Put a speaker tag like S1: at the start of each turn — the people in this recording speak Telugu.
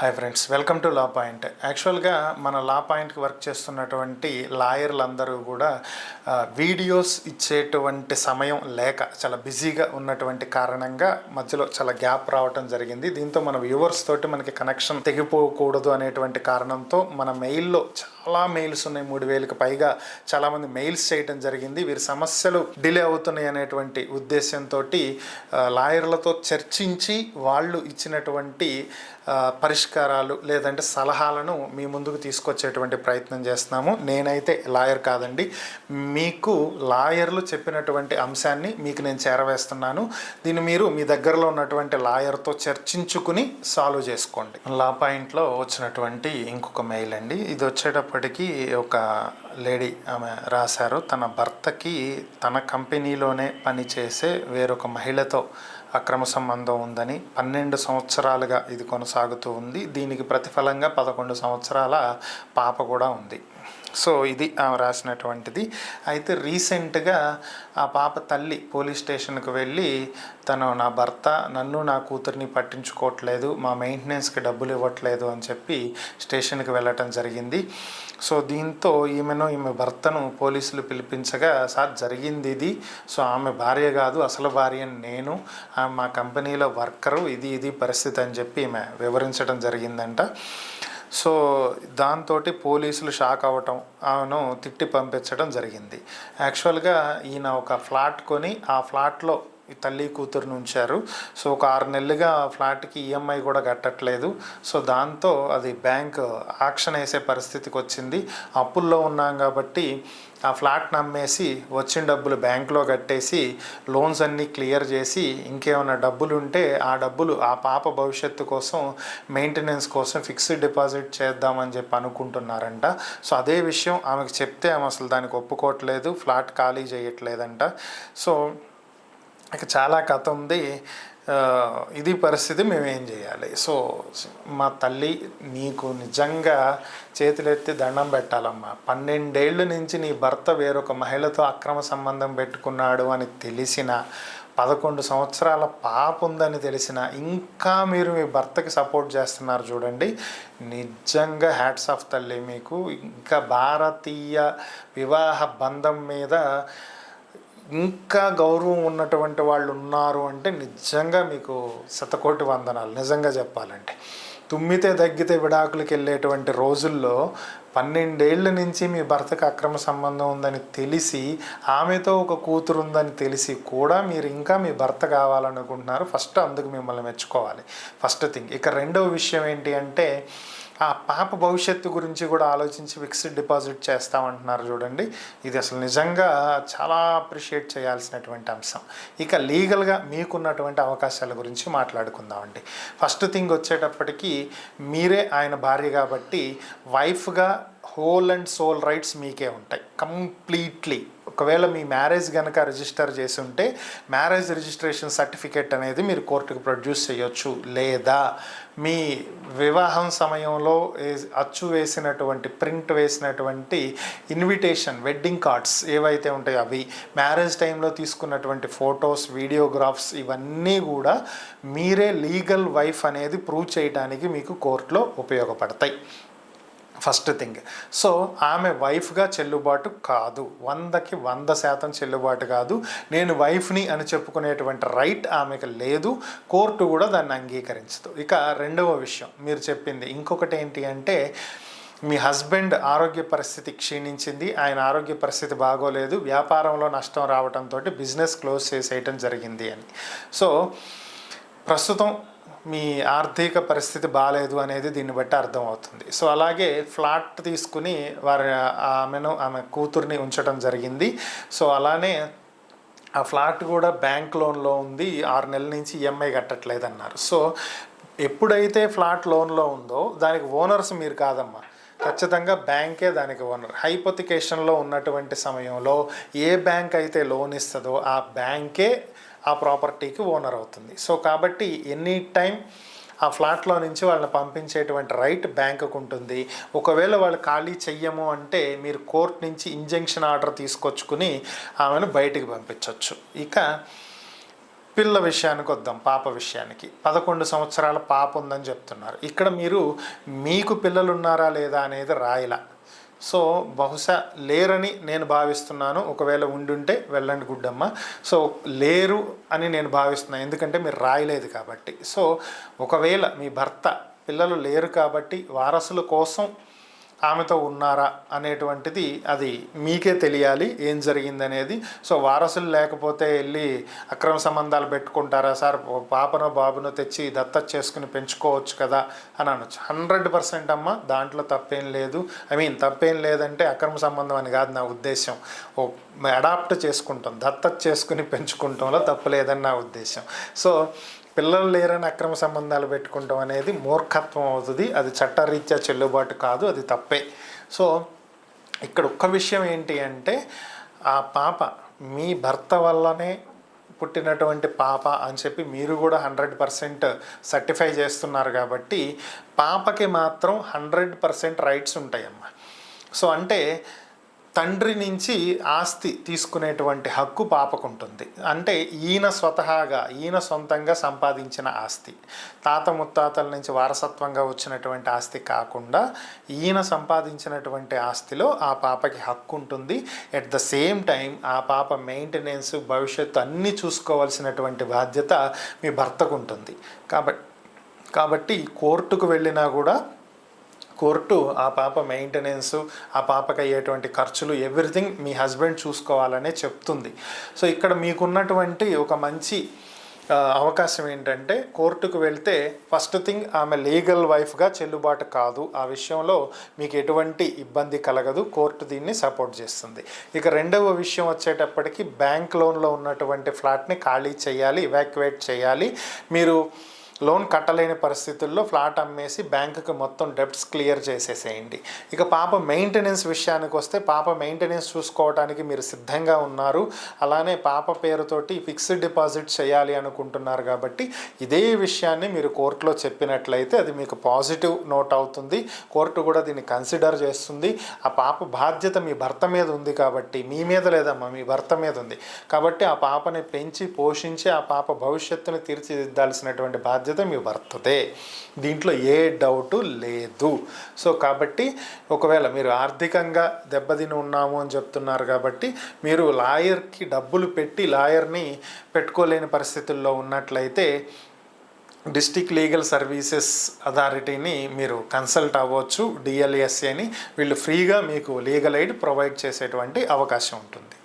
S1: Hi friends welcome to law point యాక్చువల్గా మన లా పాయింట్కి వర్క్ చేస్తున్నటువంటి లాయర్లందరూ కూడా వీడియోస్ ఇచ్చేటువంటి సమయం లేక చాలా బిజీగా ఉన్నటువంటి కారణంగా మధ్యలో చాలా గ్యాప్ రావటం జరిగింది. దీంతో మన వ్యూవర్స్ తోటి మనకి కనెక్షన్ తెగిపోకూడదు అనేటువంటి కారణంతో మన మెయిల్లో చాలా మెయిల్స్ ఉన్నాయి. మూడు వేలకు పైగా చాలామంది మెయిల్స్ చేయటం జరిగింది. వీరి సమస్యలు డిలే అవుతున్నాయి అనేటువంటి ఉద్దేశంతో లాయర్లతో చర్చించి వాళ్ళు ఇచ్చినటువంటి పరిష్కారాలు లేదంటే సలహాలను మీ ముందుకు తీసుకొచ్చేటువంటి ప్రయత్నం చేస్తున్నాము. నేనైతే లాయర్ కాదండి. మీకు లాయర్లు చెప్పినటువంటి అంశాన్ని మీకు నేను చేరవేస్తున్నాను. దీన్ని మీరు మీ దగ్గరలో ఉన్నటువంటి లాయర్తో చర్చించుకుని సాల్వ్ చేసుకోండి. లా పాయింట్లో వచ్చినటువంటి ఇంకొక మెయిల్ అండి. ఇది వచ్చేటప్పటికి ఒక లేడీ ఆమె రాశారు. తన భర్తకి తన కంపెనీలోనే పనిచేసే వేరొక మహిళతో అక్రమ సంబంధం ఉందని పన్నెండు సంవత్సరాలుగా ఇది కొనసాగుతూ ఉంది. దీనికి ప్రతిఫలంగా పదకొండు సంవత్సరాల పాప కూడా ఉంది. సో ఇది ఆమె రాసినటువంటిది. అయితే రీసెంట్గా ఆ పాప తల్లి పోలీస్ స్టేషన్కి వెళ్ళి తను నా భర్త నన్ను నా కూతుర్ని పట్టించుకోవట్లేదు మా మెయింటెనెన్స్కి డబ్బులు ఇవ్వట్లేదు అని చెప్పి స్టేషన్కి వెళ్ళటం జరిగింది. సో దీంతో ఈమెను ఈమె భర్తను పోలీసులు పిలిపించగా సార్ జరిగింది ఇది. సో ఆమె భార్య కాదు అసలు భార్య నేను. మా కంపెనీలో వర్కరు ఇది ఇది పరిస్థితి అని చెప్పి ఈమె వివరించడం జరిగిందంట. సో దాంతో పోలీసులు షాక్ అవ్వటం ఆమెను తిట్టి పంపించడం జరిగింది. యాక్చువల్గా ఈయన ఒక ఫ్లాట్ కొని ఆ ఫ్లాట్లో ఈ తల్లి కూతురుని ఉంచారు. సో ఒక ఆరు నెలలుగా ఫ్లాట్కి ఈఎంఐ కూడా కట్టట్లేదు. సో దాంతో అది బ్యాంక్ ఆక్షన్ వేసే పరిస్థితికి వచ్చింది. అప్పుల్లో ఉన్నాం కాబట్టి ఆ ఫ్లాట్ నమ్మేసి వచ్చిన డబ్బులు బ్యాంక్లో కట్టేసి లోన్స్ అన్నీ క్లియర్ చేసి ఇంకేమైనా డబ్బులు ఉంటే ఆ డబ్బులు ఆ పాప భవిష్యత్తు కోసం మెయింటెనెన్స్ కోసం ఫిక్స్డ్ డిపాజిట్ చేద్దామని చెప్పి అనుకుంటున్నారంట. సో అదే విషయం ఆమెకు చెప్తే ఆమె అసలు దానికి ఒప్పుకోవట్లేదు ఫ్లాట్ ఖాళీ చేయట్లేదంట. సో ఇక చాలా కథ ఉంది. ఇది పరిస్థితి మేము ఏం చేయాలి? సో మా తల్లి నీకు నిజంగా చేతులెత్తి దండం పెట్టాలమ్మా. పన్నెండేళ్ళ నుంచి నీ భర్త వేరొక మహిళతో అక్రమ సంబంధం పెట్టుకున్నాడు అని తెలిసిన పదకొండు సంవత్సరాల పాప ఉందని తెలిసిన ఇంకా మీరు మీ భర్తకి సపోర్ట్ చేస్తున్నారు చూడండి. నిజంగా హ్యాట్స్ ఆఫ్ తల్లి మీకు. ఇంకా భారతీయ వివాహ బంధం మీద ఇంకా గౌరవం ఉన్నటువంటి వాళ్ళు ఉన్నారు అంటే నిజంగా మీకు శతకోటి వందనాలు. నిజంగా చెప్పాలంటే తుమ్మితే దగ్గితే విడాకులకి వెళ్ళేటువంటి రోజుల్లో పన్నెండేళ్ళ నుంచి మీ భర్తకు అక్రమ సంబంధం ఉందని తెలిసి ఆమెతో ఒక కూతురు ఉందని తెలిసి కూడా మీరు ఇంకా మీ భర్త కావాలనుకుంటున్నారు. ఫస్ట్ అందుకు మిమ్మల్ని మెచ్చుకోవాలి. First thing. ఇక రెండవ విషయం ఏంటి అంటే ఆ పాప భవిష్యత్తు గురించి కూడా ఆలోచించి ఫిక్స్డ్ డిపాజిట్ చేస్తామంటున్నారు చూడండి. ఇది అసలు నిజంగా చాలా అప్రిషియేట్ చేయాల్సినటువంటి అంశం. ఇక లీగల్గా మీకున్నటువంటి అవకాశాల గురించి మాట్లాడుకుందామండి. ఫస్ట్ థింగ్ వచ్చేటప్పటికి మీరే ఆయన భార్య కాబట్టి వైఫ్గా హోల్ అండ్ సోల్ రైట్స్ మీకే ఉంటాయి. కంప్లీట్లీ. ఒకవేళ మీ మ్యారేజ్ కనుక రిజిస్టర్ చేసి ఉంటే మ్యారేజ్ రిజిస్ట్రేషన్ సర్టిఫికేట్ అనేది మీరు కోర్టుకు ప్రొడ్యూస్ చేయొచ్చు. లేదా మీ వివాహం సమయంలో అచ్చు వేసినటువంటి ప్రింట్ వేసినటువంటి ఇన్విటేషన్ వెడ్డింగ్ కార్డ్స్ ఏవైతే ఉంటాయో అవి మ్యారేజ్ టైంలో తీసుకున్నటువంటి ఫొటోస్ వీడియోగ్రాఫ్స్ ఇవన్నీ కూడా మీరే లీగల్ వైఫ్ అనేది ప్రూవ్ చేయడానికి మీకు కోర్టులో ఉపయోగపడతాయి. First thing. సో ఆమె వైఫ్గా చెల్లుబాటు కాదు. వందకి వంద శాతం చెల్లుబాటు కాదు. నేను వైఫ్ని అని చెప్పుకునేటువంటి రైట్ ఆమెకు లేదు. కోర్టు కూడా దాన్ని అంగీకరించదు. ఇక రెండవ విషయం. మీరు చెప్పింది. ఇంకొకటి ఏంటి అంటే మీ హస్బెండ్ ఆరోగ్య పరిస్థితి క్షీణించింది. ఆయన ఆరోగ్య పరిస్థితి బాగోలేదు. వ్యాపారంలో నష్టం రావడంతో బిజినెస్ క్లోజ్ చేసేయటం జరిగింది అని. సో ప్రస్తుతం మీ ఆర్థిక పరిస్థితి బాగాలేదు అనేది దీన్ని బట్టి అర్థమవుతుంది. సో అలాగే ఫ్లాట్ తీసుకుని వారి ఆమెను ఆమె కూతుర్ని ఉంచడం జరిగింది. సో అలానే ఆ ఫ్లాట్ కూడా బ్యాంక్ లోన్లో ఉంది. ఆరు నెలల నుంచి ఈఎంఐ కట్టట్లేదు అన్నారు సో ఎప్పుడైతే ఫ్లాట్ లోన్లో ఉందో దానికి ఓనర్స్ మీరు కాదమ్మా. ఖచ్చితంగా బ్యాంకే దానికి ఓనర్. హైపోతికేషన్లో ఉన్నటువంటి సమయంలో ఏ బ్యాంక్ అయితే లోన్ ఇస్తుందో ఆ బ్యాంకే ఆ ప్రాపర్టీకి ఓనర్ అవుతుంది. సో కాబట్టి ఎనీ టైం ఆ ఫ్లాట్లో నుంచి వాళ్ళని పంపించేటువంటి రైట్ బ్యాంకుకు ఉంటుంది ఒకవేళ వాళ్ళు ఖాళీ చెయ్యము అంటే మీరు కోర్ట్ నుంచి ఇంజంక్షన్ ఆర్డర్ తీసుకొచ్చుకుని ఆమెను బయటికి పంపించవచ్చు ఇక పిల్ల విషయానికి వద్దాం పాప విషయానికి. పదకొండు సంవత్సరాల పాప ఉందని చెప్తున్నారు. ఇక్కడ మీరు మీకు పిల్లలు ఉన్నారా లేదా అనేది రాయలా. సో బహుశా లేరని నేను భావిస్తున్నాను. ఒకవేళ ఉండుంటే వెళ్ళండి గుడ్డమ్మ. సో లేరు అని నేను భావిస్తున్నాను ఎందుకంటే మీరు రాయలేదు కాబట్టి. సో ఒకవేళ మీ భర్త పిల్లలు లేరు కాబట్టి వారసుల కోసం ఆమెతో ఉన్నారా అనేటువంటిది అది మీకే తెలియాలి ఏం జరిగిందనేది. సో వారసులు లేకపోతే వెళ్ళి అక్రమ సంబంధాలు పెట్టుకుంటారా? సార్ ఓ పాపనో బాబునో తెచ్చి దత్త చేసుకుని పెంచుకోవచ్చు కదా అని అనొచ్చు. హండ్రెడ్ పర్సెంట్ అమ్మ దాంట్లో తప్పేం లేదు. ఐ మీన్ తప్పేం లేదంటే అక్రమ సంబంధం అని కాదు నా ఉద్దేశం ఓ అడాప్ట్ చేసుకుంటాం. దత్త చేసుకుని పెంచుకుంటాంలో తప్పు లేదని నా ఉద్దేశం సో పిల్లలు లేరని అక్రమ సంబంధాలు పెట్టుకుంటాం అనేది మూర్ఖత్వం అవుతుంది. అది చట్టరీత్యా చెల్లుబాటు కాదు అది తప్పే. సో ఇక్కడ ఒక్క విషయం ఏంటి అంటే ఆ పాప మీ భర్త వల్లనే పుట్టినటువంటి పాప అని చెప్పి మీరు కూడా హండ్రెడ్ పర్సెంట్ సర్టిఫై చేస్తున్నారు కాబట్టి పాపకి మాత్రం హండ్రెడ్ పర్సెంట్ రైట్స్ ఉంటాయమ్మా. సో అంటే తండ్రి నుంచి ఆస్తి తీసుకునేటువంటి హక్కు పాపకు ఉంటుంది అంటే ఈయన స్వతహాగా ఈయన సొంతంగా సంపాదించిన ఆస్తి. తాత ముత్తాతల నుంచి వారసత్వంగా వచ్చినటువంటి ఆస్తి కాకుండా ఈయన సంపాదించినటువంటి ఆస్తిలో ఆ పాపకి హక్కు ఉంటుంది ఎట్ ద సేమ్ టైం ఆ పాప మెయింటెనెన్స్ భవిష్యత్తు అన్నీ చూసుకోవాల్సినటువంటి బాధ్యత మీ భర్తకు ఉంటుంది కాబట్టి కాబట్టి కోర్టుకు వెళ్ళినా కూడా కోర్టు ఆ పాప మెయింటెనెన్స్ ఆ పాపకి అయ్యేటువంటి ఖర్చులు ఎవ్రీథింగ్ మీ హస్బెండ్ చూసుకోవాలనే చెప్తుంది. సో ఇక్కడ మీకున్నటువంటి ఒక మంచి అవకాశం ఏంటంటే కోర్టుకు వెళ్తే ఫస్ట్ థింగ్ ఆమె లీగల్ వైఫ్గా చెల్లుబాటు కాదు. ఆ విషయంలో మీకు ఎటువంటి ఇబ్బంది కలగదు. కోర్టు దీన్ని సపోర్ట్ చేస్తుంది. ఇక రెండవ విషయం వచ్చేటప్పటికి బ్యాంక్ లోన్లో ఉన్నటువంటి ఫ్లాట్ని ఖాళీ చేయాలి ఇవాక్యువేట్ చేయాలి. మీరు లోన్ కట్టలేని పరిస్థితుల్లో ఫ్లాట్ అమ్మేసి బ్యాంకుకి మొత్తం డెబ్ట్స్ క్లియర్ చేసేసేయండి. ఇక పాప మెయింటెనెన్స్ విషయానికి వస్తే పాప మెయింటెనెన్స్ చూసుకోవడానికి మీరు సిద్ధంగా ఉన్నారు. అలానే పాప పేరుతోటి ఫిక్స్డ్ డిపాజిట్ చేయాలి అనుకుంటున్నారు కాబట్టి ఇదే విషయాన్ని మీరు కోర్టులో చెప్పినట్లయితే అది మీకు పాజిటివ్ నోట్ అవుతుంది. కోర్టు కూడా దీన్ని కన్సిడర్ చేస్తుంది. ఆ పాప బాధ్యత మీ భర్త మీద ఉంది కాబట్టి మీ మీద లేదమ్మా మీ భర్త మీద ఉంది. కాబట్టి ఆ పాపని పెంచి పోషించి ఆ పాప భవిష్యత్తును తీర్చిదిద్దాల్సినటువంటి బాధ్యత మీ వర్తదే దీంట్లో ఏ డౌటు లేదు. సో కాబట్టి ఒకవేళ మీరు ఆర్థికంగా దెబ్బతిని ఉన్నాము అని చెప్తున్నారు కాబట్టి మీరు లాయర్కి డబ్బులు పెట్టి లాయర్ని పెట్టుకోలేని పరిస్థితుల్లో ఉన్నట్లయితే డిస్టిక్ లీగల్ సర్వీసెస్ అథారిటీని మీరు కన్సల్ట్ అవ్వచ్చు డిఎల్ఎస్ఏని వీళ్ళు ఫ్రీగా మీకు లీగల్ ఎయిడ్ ప్రొవైడ్ చేసేటువంటి అవకాశం ఉంటుంది.